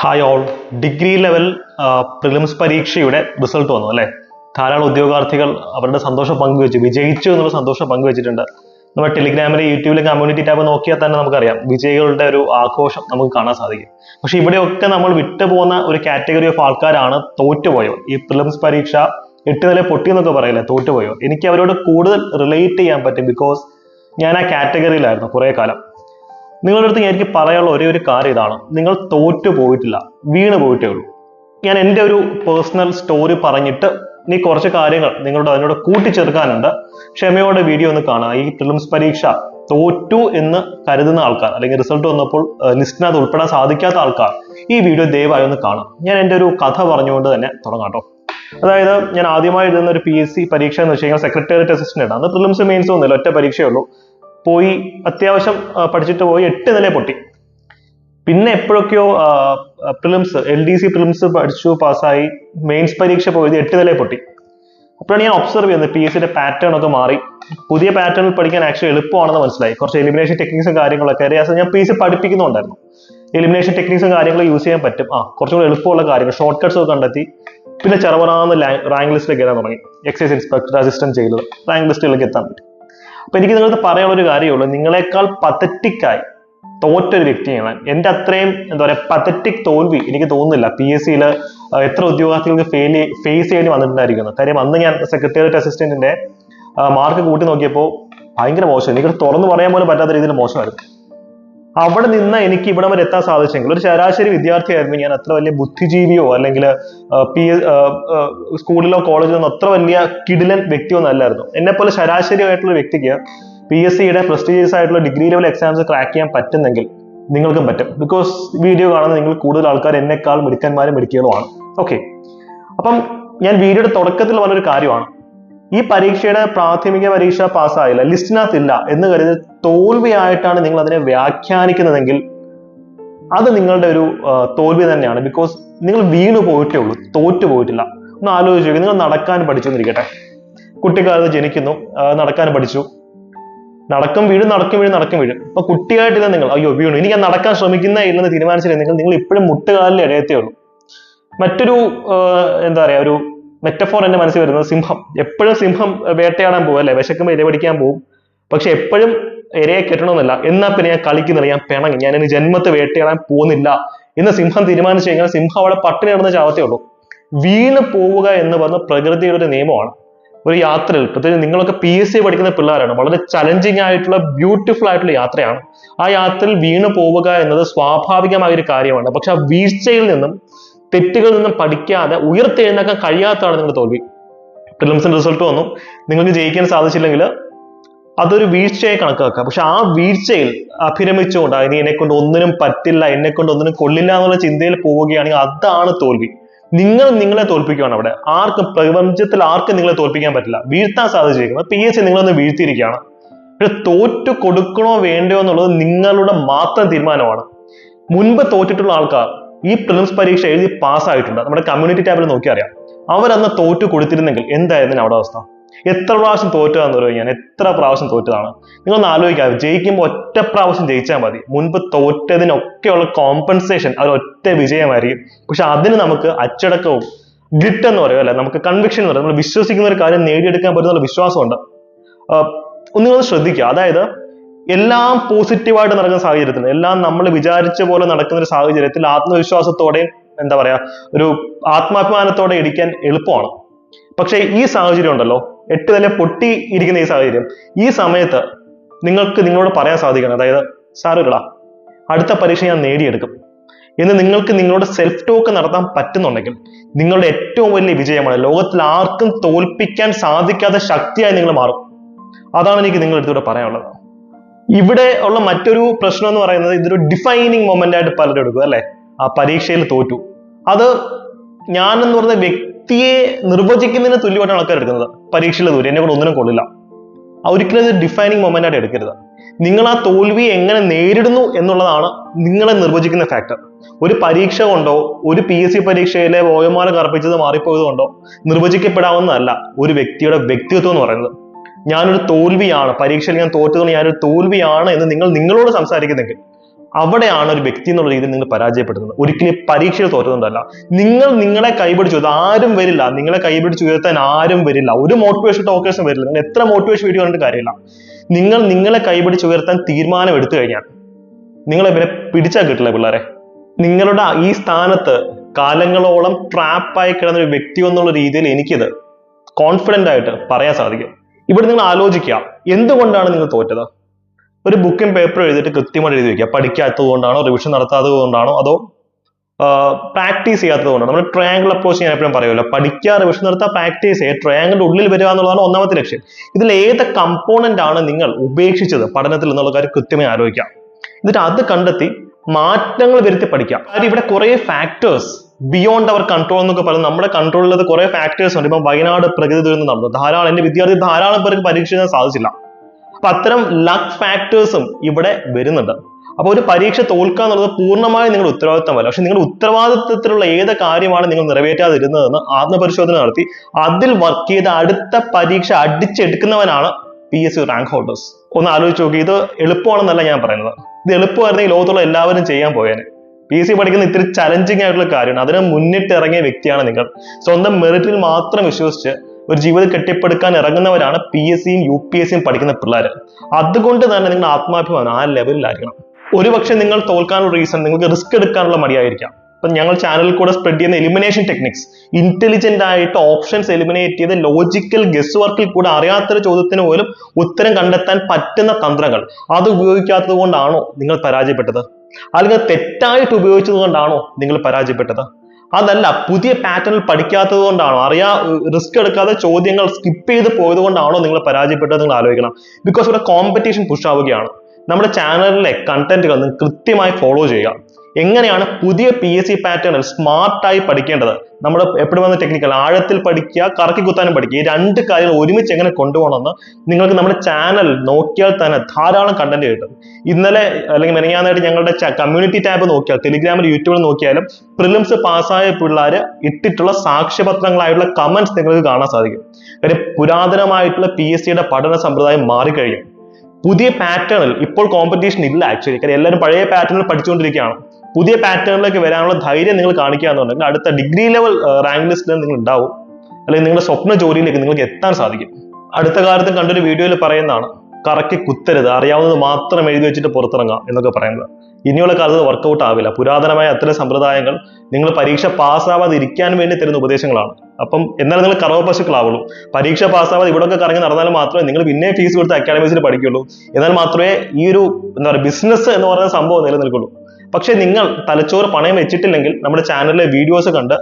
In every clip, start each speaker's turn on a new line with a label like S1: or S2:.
S1: Hi all degree level prelims പരീക്ഷയുടെ result വന്നു അല്ലേ? ധാരാളം ഉദ്യോഗാർത്ഥികൾ അവരുടെ സന്തോഷം പങ്കുവെച്ചു. വിജയിച്ചു എന്നുള്ള സന്തോഷം പങ്കുവെച്ചിട്ടുണ്ട്. നമ്മുടെ ടെലിഗ്രാമിലെ യൂട്യൂബിലെ കമ്മ്യൂണിറ്റി ടാബ് നോക്കിയാൽ തന്നെ നമുക്കറിയാം. വിജയികളുടെ ഒരു ആഘോഷം നമുക്ക് കാണാൻ സാധിക്കും. പക്ഷെ ഇവിടെയൊക്കെ നമ്മൾ വിട്ടുപോകുന്ന ഒരു കാറ്റഗറി ഓഫ് ആൾക്കാരാണ് തോറ്റുപോയവർ. ഈ പ്രിലിംസ് പരീക്ഷ എട്ട് നില പൊട്ടി എന്നൊക്കെ പറയില്ലേ തോറ്റുപോയവർ. എനിക്ക് അവരോട് കൂടുതൽ റിലേറ്റ് ചെയ്യാൻ പറ്റും ബിക്കോസ് ഞാൻ ആ കാറ്റഗറിയിലായിരുന്നു കുറേ കാലം. നിങ്ങളുടെ അടുത്ത് എനിക്ക് പറയാനുള്ള ഒരേ ഒരു കാര്യം ഇതാണ്. നിങ്ങൾ തോറ്റു പോയിട്ടില്ല. വീണ് പോയിട്ടേ ഉള്ളൂ. ഞാൻ എന്റെ ഒരു പേഴ്സണൽ സ്റ്റോറി പറഞ്ഞിട്ട് ഇനി കുറച്ച് കാര്യങ്ങൾ നിങ്ങളുടെ അതിനോട് കൂട്ടിച്ചേർക്കാനുണ്ട്. ക്ഷമയോടെ വീഡിയോ ഒന്ന് കാണുക. ഈ പ്രിലിംസ് പരീക്ഷ തോറ്റു എന്ന് കരുതുന്ന ആൾക്കാർ അല്ലെങ്കിൽ റിസൾട്ട് വന്നപ്പോൾ ലിസ്റ്റിനകത്ത് ഉൾപ്പെടാൻ സാധിക്കാത്ത ആൾക്കാർ ഈ വീഡിയോ ദയവായി ഒന്ന് കാണാം ഞാൻ എന്റെ ഒരു കഥ പറഞ്ഞുകൊണ്ട് തന്നെ തുടങ്ങാം കേട്ടോ. അതായത് ഞാൻ ആദ്യമായി എഴുതുന്ന ഒരു പി എസ് സി പരീക്ഷ എന്ന് വെച്ച് കഴിഞ്ഞാൽ സെക്രട്ടേറിയറ്റ് അസിസ്റ്റന്റ് ആണ്. അത് പ്രിലിംസ് മെയിൻസ് ഒന്നുമില്ല ഒറ്റ പരീക്ഷയേ ഉള്ളൂ. പോയി അത്യാവശ്യം പഠിച്ചിട്ട് പോയി എട്ട് നില പൊട്ടി. പിന്നെ എപ്പോഴൊക്കെയോ prelims L D C prelims പഠിച്ചു പാസ്സായി മെയിൻസ് പരീക്ഷ പോയത് എട്ട് നില പൊട്ടി. അപ്പോഴാണ് ഞാൻ ഒബ്സർവ് ചെയ്യുന്നത് പി എസ് സിയുടെ പാറ്റേൺ ഒക്കെ മാറി. പുതിയ പാറ്റേണിൽ പഠിക്കാൻ ആക്ച്വലി എളുപ്പമാണെന്ന് മനസ്സിലായി. കുറച്ച് എലിമിനേഷൻ ടെക്നിക്സും കാര്യങ്ങളൊക്കെ. അറിയാം ഞാൻ പി എസ് സി പഠിപ്പിക്കുന്നുണ്ടായിരുന്നു. എലിമിനേഷൻ ടെക്നിക്സും കാര്യങ്ങളും യൂസ് ചെയ്യാൻ പറ്റും. ആ കുറച്ചുകൂടി എളുപ്പമുള്ള കാര്യങ്ങൾ ഷോർട്ട് കട്ട്സ് ഒക്കെ കണ്ടെത്തി. പിന്നെ ചെറുപറാന്ന് റാങ്ക് ലിസ്റ്റിലേക്ക് എത്താൻ തുടങ്ങി. എക്സൈസ് ഇൻസ്പെക്ടർ അസിസ്റ്റന്റ് ചെയ്തത്. റാങ്ക് ലിസ്റ്റിലേക്ക് എത്താൻ പറ്റും. അപ്പൊ എനിക്ക് നിങ്ങൾക്ക് പറയാനുള്ള ഒരു കാര്യമുള്ളൂ. നിങ്ങളെക്കാൾ പതറ്റിക് ആയി തോറ്റൊരു വ്യക്തിയാണ്. എന്റെ അത്രയും എന്താ പറയാ പത്തറ്റിക് തോൽവി എനിക്ക് തോന്നുന്നില്ല. പി എസ് സിയിൽ എത്ര ഉദ്യോഗാർത്ഥികൾക്ക് ഫെയിൽ ഫേസ് ചെയ്യേണ്ടി വന്നിട്ടുണ്ടായിരിക്കുന്നു. കാര്യം അന്ന് ഞാൻ സെക്രട്ടേറിയറ്റ് അസിസ്റ്റന്റിന്റെ മാർക്ക് കൂട്ടി നോക്കിയപ്പോൾ ഭയങ്കര മോശം. എനിക്ക് തുറന്നു പറയാൻ പോലും പറ്റാത്ത രീതിയിൽ മോശമായിരുന്നു. അവിടെ നിന്ന് എനിക്ക് ഇവിടെ വരെ എത്താൻ സാധിച്ചെങ്കിൽ. ഒരു ശരാശരി വിദ്യാർത്ഥിയായിരുന്നു ഞാൻ അത്ര വലിയ ബുദ്ധിജീവിയോ അല്ലെങ്കിൽ പി സ്കൂളിലോ കോളേജിലോ ഒന്നും അത്ര വലിയ കിടിലൻ വ്യക്തിയൊന്നും അല്ലായിരുന്നു എന്നെ പോലെ ശരാശരി ആയിട്ടുള്ള വ്യക്തിക്ക് പി എസ് സിയുടെ പ്രസ്റ്റീജിയസ് ആയിട്ടുള്ള ഡിഗ്രി ലെവൽ എക്സാംസ് ക്രാക്ക് ചെയ്യാൻ പറ്റുന്നെങ്കിൽ നിങ്ങൾക്കും പറ്റും. ബിക്കോസ് വീഡിയോ കാണുന്ന നിങ്ങൾ കൂടുതൽ ആൾക്കാർ എന്നെക്കാൾ മിടുക്കന്മാരും മിടുക്കികളുമാണ് ഓക്കെ അപ്പം ഞാൻ വീഡിയോയുടെ തുടക്കത്തിൽ പറഞ്ഞൊരു കാര്യമാണ്. ഈ പരീക്ഷയുടെ പ്രാഥമിക പരീക്ഷ പാസ്സായില്ല ലിസ്റ്റിനകത്തില്ല എന്ന് കരുതി തോൽവിയായിട്ടാണ് നിങ്ങൾ അതിനെ വ്യാഖ്യാനിക്കുന്നതെങ്കിൽ അത് നിങ്ങളുടെ ഒരു തോൽവി തന്നെയാണ്. ബിക്കോസ് നിങ്ങൾ വീണു പോയിട്ടേ ഉള്ളൂ തോറ്റു പോയിട്ടില്ല. ഒന്ന് ആലോചിച്ച് നിങ്ങൾ നടക്കാൻ പഠിച്ചു എന്നിരിക്കട്ടെ കുട്ടിക്കാലത്ത് ജനിക്കുന്നു നടക്കാൻ പഠിച്ചു. നടക്കും വീഴും നടക്കും വീഴും നടക്കും വീഴും. അപ്പൊ കുട്ടിയായിട്ടില്ല നിങ്ങൾ അയ്യോ വീണു. ഇനി ഞാൻ നടക്കാൻ ശ്രമിക്കുന്നേ ഇല്ലെന്ന് തീരുമാനിച്ചില്ലെങ്കിൽ നിങ്ങൾ? ഇപ്പോഴും മുട്ടുകാലിൽ ഇടയത്തേ ഉള്ളൂ. മറ്റൊരു എന്താ പറയാ ഒരു മെറ്റഫോർ എന്റെ മനസ്സിൽ വരുന്നത് സിംഹം. എപ്പോഴും സിംഹം വേട്ടയാടാൻ പോകും അല്ലെ? വിശക്കുമ്പോൾ ഇര പിടിക്കാൻ പോകും. പക്ഷെ എപ്പോഴും ഇരയെ കെട്ടണമെന്നില്ല. എന്നാ പിന്നെ ഞാൻ കളിക്കുന്നില്ല ഞാൻ പിണങ്ങി. ഞാൻ ഇനി ജന്മത്തെ വേട്ടയാടാൻ പോകുന്നില്ല എന്ന് സിംഹം തീരുമാനിച്ചു കഴിഞ്ഞാൽ സിംഹം അവിടെ പട്ടിണി കിടന്ന് ചാവത്തേ ഉള്ളൂ. വീണ് പോവുക എന്ന് പറഞ്ഞ പ്രകൃതിയുടെ ഒരു നിയമമാണ്. ഒരു യാത്രയിൽ പ്രത്യേകിച്ച് നിങ്ങളൊക്കെ പി എസ് സി പഠിക്കുന്ന പിള്ളേരാണ്. വളരെ ചലഞ്ചിങ് ആയിട്ടുള്ള ബ്യൂട്ടിഫുൾ ആയിട്ടുള്ള യാത്രയാണ്. ആ യാത്രയിൽ വീണ് പോവുക എന്നത് സ്വാഭാവികമായ ഒരു കാര്യമാണ്. പക്ഷെ ആ വീഴ്ചയിൽ നിന്നും തെറ്റുകളിൽ നിന്നും പഠിക്കാതെ ഉയർത്തെഴുന്നേക്കാൻ കഴിയാത്തതാണ് നിങ്ങളുടെ തോൽവി. പ്രിലിംസിന്റെ റിസൾട്ട് വന്നു. നിങ്ങൾക്ക് ജയിക്കാൻ സാധിച്ചില്ലെങ്കിൽ അതൊരു വീഴ്ചയായി കണക്കാക്കുക പക്ഷെ ആ വീഴ്ചയിൽ അഭിരമിച്ചുകൊണ്ട് ഇനി എന്നെ കൊണ്ട് ഒന്നിനും പറ്റില്ല എന്നെ കൊണ്ട് ഒന്നിനും കൊള്ളില്ല എന്നുള്ള ചിന്തയിൽ പോവുകയാണെങ്കിൽ അതാണ് തോൽവി. നിങ്ങൾ നിങ്ങളെ തോൽപ്പിക്കുകയാണ് അവിടെ. ആർക്കും പ്രപഞ്ചത്തിൽ ആർക്കും നിങ്ങളെ തോൽപ്പിക്കാൻ പറ്റില്ല. വീഴ്ത്താൻ സാധിച്ചിരിക്കുന്നത് പി എച്ച് നിങ്ങളൊന്ന് വീഴ്ത്തിയിരിക്കുകയാണ്. പക്ഷെ തോറ്റു കൊടുക്കണോ വേണ്ടയോ എന്നുള്ളത് നിങ്ങളുടെ മാത്രം തീരുമാനമാണ്. മുൻപ് തോറ്റിട്ടുള്ള ആൾക്കാർ ഈ പ്രിലിംസ് പരീക്ഷ എഴുതി പാസ്സായിട്ടുണ്ട്. നമ്മുടെ കമ്മ്യൂണിറ്റി ടാബിൽ നോക്കി അറിയാം അവരന്ന് തോറ്റു കൊടുത്തിരുന്നെങ്കിൽ എന്തായിരുന്നു അവിടെ അവസ്ഥ? എത്ര പ്രാവശ്യം തോറ്റതാന്ന് പറയുക ഞാൻ എത്ര പ്രാവശ്യം തോറ്റതാണ്? നിങ്ങളൊന്ന് ആലോചിക്കാം ജയിക്കുമ്പോൾ ഒറ്റ പ്രാവശ്യം ജയിച്ചാൽ മതി. മുൻപ് തോറ്റതിനൊക്കെയുള്ള കോമ്പൻസേഷൻ അത് ഒറ്റ വിജയമായിരിക്കും. പക്ഷെ അതിന് നമുക്ക് അച്ചടക്കവും ഗ്രിറ്റ് എന്ന് പറയും അല്ലെ? നമുക്ക് കൺവിക്ഷൻ എന്ന് പറയും. നമ്മൾ വിശ്വസിക്കുന്ന ഒരു കാര്യം നേടിയെടുക്കാൻ പറ്റുന്ന വിശ്വാസമുണ്ട്. നിങ്ങളൊന്ന് ശ്രദ്ധിക്കുക. അതായത് എല്ലാം പോസിറ്റീവായിട്ട് നടക്കുന്ന സാഹചര്യത്തിൽ എല്ലാം നമ്മൾ വിചാരിച്ച പോലെ നടക്കുന്ന ഒരു സാഹചര്യത്തിൽ ആത്മവിശ്വാസത്തോടെയും എന്താ പറയാ ഒരു ആത്മാഭിമാനത്തോടെ ഇരിക്കാൻ എളുപ്പമാണ്. പക്ഷേ ഈ സാഹചര്യം ഉണ്ടല്ലോ എട്ട് നില പൊട്ടി ഇരിക്കുന്ന ഈ സാഹചര്യം ഈ സമയത്ത് നിങ്ങൾക്ക് നിങ്ങളോട് പറയാൻ സാധിക്കണം. അതായത് സാറുകളാ അടുത്ത പരീക്ഷ ഞാൻ നേടിയെടുക്കും. എന്ന് നിങ്ങൾക്ക് നിങ്ങളുടെ സെൽഫ് ടോക്ക് നടത്താൻ പറ്റുന്നുണ്ടെങ്കിൽ നിങ്ങളുടെ ഏറ്റവും വലിയ വിജയമാണ് ലോകത്തിൽ ആർക്കും തോൽപ്പിക്കാൻ സാധിക്കാത്ത ശക്തിയായി നിങ്ങൾ മാറും. അതാണ് എനിക്ക് നിങ്ങളുടെ അടുത്തൂടെ പറയാനുള്ളത്. ഇവിടെ ഉള്ള മറ്റൊരു പ്രശ്നം എന്ന് പറയുന്നത് ഇതൊരു ഡിഫൈനിങ് മൊമെന്റ് ആയിട്ട് പലരും എടുക്കും അല്ലെ? ആ പരീക്ഷയിൽ തോറ്റു. അത് ഞാൻ എന്ന് പറഞ്ഞ വ്യക്തിയെ നിർവചിക്കുന്നതിന് തുല്യമായിട്ടാണ് ആൾക്കാർ എടുക്കുന്നത്. പരീക്ഷയിൽ തോറ്റു. എന്നെ കൊണ്ട് ഒന്നിനും കൊള്ളില്ല. ഒരിക്കലും ഇത് ഡിഫൈനിങ് മൊമെന്റ് ആയിട്ട് എടുക്കരുത്. നിങ്ങൾ ആ തോൽവി എങ്ങനെ നേരിടുന്നു എന്നുള്ളതാണ് നിങ്ങളെ നിർവചിക്കുന്ന ഫാക്ടർ ഒരു പരീക്ഷ കൊണ്ടോ ഒരു പി എസ് സി പരീക്ഷയിലെ ഓയമാല കറപ്പിച്ചത് മാറിപ്പോയത് കൊണ്ടോ നിർവചിക്കപ്പെടാവുന്നതല്ല ഒരു വ്യക്തിയുടെ വ്യക്തിത്വം എന്ന് പറയുന്നത്. ഞാനൊരു തോൽവിയാണ്. പരീക്ഷയിൽ ഞാൻ തോറ്റതുകൊണ്ട് ഞാനൊരു തോൽവിയാണ് എന്ന് നിങ്ങൾ നിങ്ങളോട് സംസാരിക്കുന്നെങ്കിൽ അവിടെയാണ് ഒരു വ്യക്തി എന്നുള്ള രീതിയിൽ നിങ്ങൾ പരാജയപ്പെടുന്നത്. ഒരിക്കലും പരീക്ഷയിൽ തോറ്റതുകൊണ്ടല്ല നിങ്ങൾ നിങ്ങളെ കൈപിടിച്ചു ആരും വരില്ല. നിങ്ങളെ കൈപിടിച്ച് ഉയർത്താൻ ആരും വരില്ല. ഒരു മോട്ടിവേഷൻ ടോക്കേഴ്സും വരില്ല. നിങ്ങൾ എത്ര മോട്ടിവേഷൻ വീഡിയോ കണ്ടിട്ട് കാര്യമില്ല. നിങ്ങൾ നിങ്ങളെ കൈപിടിച്ച് ഉയർത്താൻ തീരുമാനം എടുത്തു കഴിഞ്ഞാൽ നിങ്ങളെ ഇവരെ പിടിച്ചാൽ കിട്ടില്ല പിള്ളേരെ. നിങ്ങളുടെ ഈ സ്ഥാനത്ത് കാലങ്ങളോളം ട്രാപ്പായി കിടന്ന ഒരു വ്യക്തി എന്നുള്ള രീതിയിൽ എനിക്കിത് കോൺഫിഡന്റ് ആയിട്ട് പറയാൻ സാധിക്കും. ഇവിടെ നിങ്ങൾ ആലോചിക്കുക എന്തുകൊണ്ടാണ് നിങ്ങൾ തോറ്റത്? ഒരു ബുക്കും പേപ്പറും എഴുതിയിട്ട് കൃത്യമായിട്ട് എഴുതി വെക്കുക. പഠിക്കാത്തത് കൊണ്ടാണോ റിവിഷൻ നടത്താത്തത് കൊണ്ടാണോ അതോ പ്രാക്ടീസ് ചെയ്യാത്തത് കൊണ്ടാണ് നമ്മൾ ട്രയാങ്കിൾ അപ്രോച്ച് ഞാൻ എപ്പോഴും പറയുമല്ലോ പഠിക്കുക റിവിഷൻ നടത്തുക പ്രാക്ടീസ് ചെയ്യുക. ട്രയാങ്കിളിന്റെ ഉള്ളിൽ വരിക എന്നുള്ളതാണ് ഒന്നാമത്തെ ലക്ഷ്യം. ഇതിൽ ഏത് കമ്പോണന്റ് ആണ് നിങ്ങൾ ഉപേക്ഷിച്ചത് പഠനത്തിൽ എന്നുള്ള കാര്യം കൃത്യമായി ആലോചിക്കാം എന്നിട്ട് അത് കണ്ടെത്തി മാറ്റങ്ങൾ വരുത്തി പഠിക്കുക. അതായത് ഇവിടെ കുറെ ഫാക്ടേഴ്സ് ബിയോണ്ട് അവർ കൺട്രോൾ എന്നൊക്കെ പറയുന്നത് നമ്മുടെ കൺട്രോളിലത് കുറെ ഫാക്ടേഴ്സ് ഉണ്ട്. ഇപ്പം വയനാട് പ്രകൃതി ദുരന്തം നടന്നു. ധാരാളം എന്റെ വിദ്യാർത്ഥി ധാരാളം പേർക്ക് പരീക്ഷ എഴുതാൻ സാധിച്ചില്ല. അപ്പൊ അത്തരം ലക്ക് ഫാക്ടേഴ്സും ഇവിടെ വരുന്നുണ്ട്. അപ്പൊ ഒരു പരീക്ഷ തോൽക്കുക എന്നുള്ളത് പൂർണമായും നിങ്ങളുടെ ഉത്തരവാദിത്തമല്ല. പക്ഷെ നിങ്ങളുടെ ഉത്തരവാദിത്തത്തിലുള്ള ഏത് കാര്യമാണ് നിങ്ങൾ നിറവേറ്റാതിരുന്നതെന്ന് ആത്മപരിശോധന നടത്തി അതിൽ വർക്ക് ചെയ്ത അടുത്ത പരീക്ഷ അടിച്ചെടുക്കുന്നവനാണ് P S C rank holders ഒന്ന് ആലോചിച്ച് നോക്കി ഇത് എളുപ്പമാണെന്നല്ല ഞാൻ പറയുന്നത്. ഇത് എളുപ്പമായിരുന്നെങ്കിൽ ലോകത്തുള്ള എല്ലാവരും ചെയ്യാൻ പോയേനെ. പി സി പഠിക്കുന്ന ഇത്തിരി ചലഞ്ചിങ് ആയിട്ടുള്ള കാര്യമാണ് അതിന് മുന്നിട്ട് ഇറങ്ങിയ വ്യക്തിയാണ് നിങ്ങൾ. സ്വന്തം മെറിറ്റിൽ മാത്രം വിശ്വസിച്ച് ഒരു ജീവിതം കെട്ടിപ്പടുക്കാൻ ഇറങ്ങുന്നവരാണ് പി എസ് സിയും യു പി എസ് സിയും പഠിക്കുന്ന പിള്ളേർ അതുകൊണ്ട് തന്നെ നിങ്ങൾ ആത്മാഭിമാനം ആ ലെവലിലായിരിക്കണം ഒരുപക്ഷെ നിങ്ങൾ തോൽക്കാനുള്ള റീസൺ നിങ്ങൾക്ക് റിസ്ക് എടുക്കാനുള്ള മടിയായിരിക്കാം. ഇപ്പൊ ഞങ്ങൾ ചാനലിൽ കൂടെ സ്പ്രെഡ് ചെയ്യുന്ന എലിമിനേഷൻ ടെക്നിക്സ് ഇന്റലിജന്റ് ആയിട്ട് ഓപ്ഷൻസ് എലിമിനേറ്റ് ചെയ്ത് ലോജിക്കൽ ഗസ് വർക്കിൽ കൂടെ അറിയാത്തൊരു ചോദ്യത്തിന് പോലും ഉത്തരം കണ്ടെത്താൻ പറ്റുന്ന തന്ത്രങ്ങൾ. അത് ഉപയോഗിക്കാത്തത് കൊണ്ടാണോ നിങ്ങൾ പരാജയപ്പെട്ടത്? അല്ലെങ്കിൽ തെറ്റായിട്ട് ഉപയോഗിച്ചത് കൊണ്ടാണോ നിങ്ങൾ പരാജയപ്പെട്ടത്? അതല്ല പുതിയ പാറ്റേണിൽ പഠിക്കാത്തത് കൊണ്ടാണോ? അറിയാ റിസ്ക് എടുക്കാതെ ചോദ്യങ്ങൾ സ്കിപ്പ് ചെയ്ത് പോയത് കൊണ്ടാണോ നിങ്ങൾ പരാജയപ്പെട്ടത് നിങ്ങൾ ആലോചിക്കണം. ബിക്കോസ് ഇവിടെ കോമ്പറ്റീഷൻ പുഷ് ആവുകയാണ്. നമ്മുടെ ചാനലിലെ കണ്ടന്റുകൾ നിങ്ങൾ കൃത്യമായി ഫോളോ ചെയ്യുക. എങ്ങനെയാണ് പുതിയ പി എസ് സി പാറ്റേണിൽ സ്മാർട്ടായി പഠിക്കേണ്ടത്? നമ്മുടെ എപ്പോഴും വന്ന ടെക്നിക്കൽ ആഴത്തിൽ പഠിക്കുക കറക്കി കുത്താനും പഠിക്കുക. ഈ രണ്ട് കാര്യങ്ങൾ ഒരുമിച്ച് എങ്ങനെ കൊണ്ടുപോകണമെന്ന് നിങ്ങൾക്ക് നമ്മുടെ ചാനൽ നോക്കിയാൽ തന്നെ ധാരാളം കണ്ടന്റ് കിട്ടും. ഇന്നലെ അല്ലെങ്കിൽ മെനങ്ങാനായിട്ട് ഞങ്ങളുടെ കമ്മ്യൂണിറ്റി ടാബ് നോക്കിയാൽ ടെലിഗ്രാമിൽ യൂട്യൂബിൽ നോക്കിയാലും പ്രിലിംസ് പാസ്സായ പിള്ളേർ ഇട്ടിട്ടുള്ള സാക്ഷ്യപത്രങ്ങളായിട്ടുള്ള കമന്റ്സ് നിങ്ങൾക്ക് കാണാൻ സാധിക്കും. കാര്യം പുരാതനമായിട്ടുള്ള പി എസ് സിയുടെ പഠന സമ്പ്രദായം മാറിക്കഴിഞ്ഞു. പുതിയ പാറ്റേണിൽ ഇപ്പോൾ കോമ്പറ്റീഷൻ ഇല്ല ആക്ച്വലി കാര്യം എല്ലാവരും പഴയ പാറ്റേണിൽ പഠിച്ചുകൊണ്ടിരിക്കുകയാണ്. പുതിയ പാറ്റേണിലേക്ക് വരാനുള്ള ധൈര്യം നിങ്ങൾ കാണിക്കുക എന്നുണ്ടെങ്കിൽ അടുത്ത ഡിഗ്രി ലെവൽ റാങ്ക് ലിസ്റ്റിൽ നിങ്ങൾ ഉണ്ടാവും. അല്ലെങ്കിൽ നിങ്ങളുടെ സ്വപ്ന ജോലിയിലേക്ക് നിങ്ങൾക്ക് എത്താൻ സാധിക്കും. അടുത്ത കാലത്ത് കണ്ടൊരു വീഡിയോയിൽ പറയുന്നതാണ് കറക്കി കുത്തരുത്. അറിയാവുന്നത് മാത്രം എഴുതി വെച്ചിട്ട് പുറത്തിറങ്ങാം എന്നൊക്കെ പറയുന്നത്. ഇനിയുള്ള കാലത്ത് വർക്കൗട്ട് ആവില്ല. പുരാതനമായ അത്തരം സമ്പ്രദായങ്ങൾ നിങ്ങൾ പരീക്ഷ പാസ്സാവാതെ ഇരിക്കാൻ വേണ്ടി തരുന്ന ഉപദേശങ്ങളാണ്. അപ്പം എന്നാൽ നിങ്ങൾ കറവ പശുക്കളാവുള്ളൂ പരീക്ഷ പാസ്സാവാതെ ഇവിടെയൊക്കെ കറങ്ങി നടന്നാൽ മാത്രമേ നിങ്ങൾ പിന്നെ ഫീസ് കൊടുത്ത് അക്കാഡമിക്സിൽ പഠിക്കുള്ളൂ എന്നാൽ മാത്രമേ ഈ ഒരു എന്താ പറയുക ബിസിനസ് എന്ന് പറയുന്ന സംഭവം നിലനിൽക്കുള്ളൂ. പക്ഷെ നിങ്ങൾ തലച്ചോറ് പണയം വെച്ചിട്ടില്ലെങ്കിൽ നമ്മുടെ ചാനലിലെ വീഡിയോസ് കണ്ട്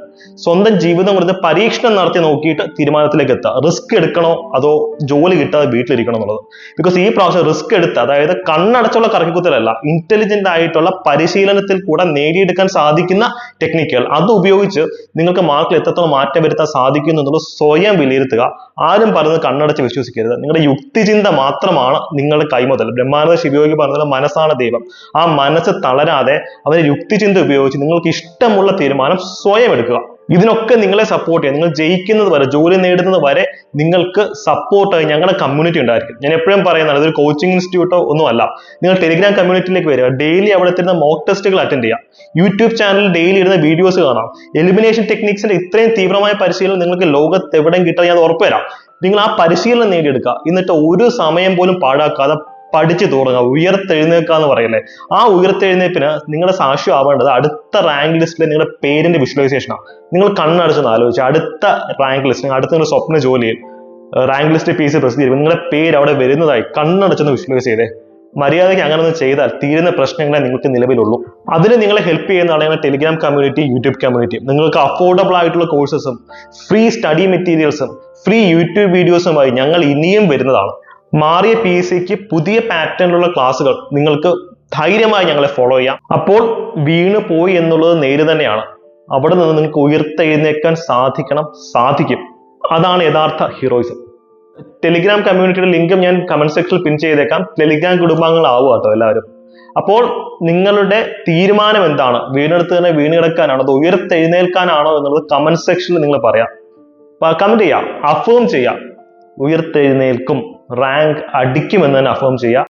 S1: സ്വന്തം ജീവിതം കൊടുത്ത് പരീക്ഷണം നടത്തി നോക്കിയിട്ട് തീരുമാനത്തിലേക്ക് എത്തുക. റിസ്ക് എടുക്കണോ അതോ ജോലി കിട്ടാതെ വീട്ടിലിരിക്കണോ എന്നുള്ളത്. ബിക്കോസ് ഈ പ്രാവശ്യം റിസ്ക് എടുത്ത് അതായത് കണ്ണടച്ചുള്ള കറക്കിക്കുത്തലല്ല ഇന്റലിജന്റ് ആയിട്ടുള്ള പരിശീലനത്തിൽ കൂടെ നേടിയെടുക്കാൻ സാധിക്കുന്ന ടെക്നിക്കുകൾ അത് ഉപയോഗിച്ച് നിങ്ങൾക്ക് മാർക്കിൽ എത്രത്തോളം മാറ്റം വരുത്താൻ സാധിക്കുന്നു എന്നുള്ളത് സ്വയം വിലയിരുത്തുക. ആരും പറയുന്നത് കണ്ണടച്ച് വിശ്വസിക്കരുത്. നിങ്ങളുടെ യുക്തിചിന്ത മാത്രമാണ് നിങ്ങളുടെ കൈമുതൽ. ബ്രഹ്മാനന്ദ ശിവയോഗി പറഞ്ഞത് മനസ്സാണ് ദൈവം. ആ മനസ്സ് തളരാതെ അവരെ യുക്തിചിന്ത ഉപയോഗിച്ച് നിങ്ങൾക്ക് ഇഷ്ടമുള്ള തീരുമാനം സ്വയം എടുക്കുക. ഇതിനൊക്കെ നിങ്ങളെ സപ്പോർട്ട് ചെയ്യാം നിങ്ങൾ ജയിക്കുന്നത് വരെ ജോലി നേടുന്നത് വരെ നിങ്ങൾക്ക് സപ്പോർട്ടായി ഞങ്ങളുടെ കമ്മ്യൂണിറ്റി ഉണ്ടായിരിക്കും. ഞാൻ എപ്പോഴും പറയുന്നത് ഇതൊരു കോച്ചിങ് ഇൻസ്റ്റിറ്റ്യൂട്ടോ ഒന്നും അല്ല. നിങ്ങൾ ടെലിഗ്രാം കമ്മ്യൂണിറ്റിയിലേക്ക് വരിക. ഡെയിലി അവിടെ തരുന്ന മോക്ക് ടെസ്റ്റുകൾ അറ്റൻഡ് ചെയ്യാം യൂട്യൂബ് ചാനലിൽ ഡെയിലി ഇടുന്ന വീഡിയോസ് കാണാം. എലിമിനേഷൻ ടെക്നിക്സിന്റെ ഇത്രയും തീവ്രമായ പരിശീലനം നിങ്ങൾക്ക് ലോകത്ത് എവിടെയും കിട്ടാൻ ഞാൻ ഉറപ്പുതരാം നിങ്ങൾ ആ പരിശീലനം നേടിയെടുക്കുക. എന്നിട്ട് ഒരു സമയം പോലും പാഴാക്കാതെ പഠിച്ചു തുടങ്ങുക ഉയർത്തെഴുന്നേൽക്കുക എന്ന് പറയുന്നത്. ആ ഉയർത്തെഴുന്നേൽപ്പിന് നിങ്ങളുടെ സാക്ഷ്യം ആവേണ്ടത് അടുത്ത റാങ്ക് ലിസ്റ്റിലെ നിങ്ങളുടെ പേരിന്റെ വിഷ്വലൈസേഷനാണ് നിങ്ങൾ കണ്ണടച്ചൊന്ന് ആലോചിച്ച് അടുത്ത റാങ്ക് ലിസ്റ്റ് അടുത്ത നിങ്ങളുടെ സ്വപ്ന ജോലിയിൽ റാങ്ക് ലിസ്റ്റ് പി സി പ്രസിദ്ധീകരിക്കും. നിങ്ങളുടെ പേര് അവിടെ വരുന്നതായി കണ്ണടച്ചൊന്ന് വിഷ്വലൈസ് ചെയ്തേ. മര്യാദയ്ക്ക് അങ്ങനെ ഒന്ന് ചെയ്താൽ തീരുന്ന പ്രശ്നങ്ങളെ നിങ്ങൾക്ക് നിലവിലുള്ളൂ. അതിന് നിങ്ങളെ ഹെൽപ്പ് ചെയ്യുന്ന ഞങ്ങളുടെ ടെലിഗ്രാം കമ്മ്യൂണിറ്റി യൂട്യൂബ് കമ്മ്യൂണിറ്റി നിങ്ങൾക്ക് അഫോർഡബിൾ ആയിട്ടുള്ള കോഴ്സസും ഫ്രീ സ്റ്റഡി മെറ്റീരിയൽസും ഫ്രീ യൂട്യൂബ് വീഡിയോസുമായി ഞങ്ങൾ ഇനിയും വരുന്നതാണ്. മാറിയ പി എസ് സിക്ക് പുതിയ പാറ്റേണിലുള്ള ക്ലാസ്സുകൾ നിങ്ങൾക്ക് ധൈര്യമായി ഞങ്ങളെ ഫോളോ ചെയ്യാം. അപ്പോൾ വീണ് പോയി എന്നുള്ളത് നേര് തന്നെയാണ്. അവിടെ നിന്ന് നിങ്ങൾക്ക് ഉയർത്തെഴുന്നേക്കാൻ സാധിക്കണം സാധിക്കും. അതാണ് യഥാർത്ഥ ഹീറോയിസം ടെലിഗ്രാം കമ്മ്യൂണിറ്റിയുടെ ലിങ്കും ഞാൻ കമന്റ് സെക്ഷനിൽ പിൻ ചെയ്തേക്കാം. ടെലിഗ്രാം കുടുംബാംഗങ്ങളാവുക കേട്ടോ എല്ലാവരും. അപ്പോൾ നിങ്ങളുടെ തീരുമാനം എന്താണ്? വീണെടുത്ത് തന്നെ വീണ് കിടക്കാനാണോ അതോ ഉയർത്തെഴുന്നേൽക്കാനാണോ എന്നുള്ളത് കമന്റ് സെക്ഷനിൽ നിങ്ങൾ പറയാം. കമന്റ് ചെയ്യാം. അഫേം ചെയ്യാം. ഉയർത്തെഴുന്നേൽക്കും. റാങ്ക് അടിക്കുമെന്ന് തന്നെ അഫേം ചെയ്യുക.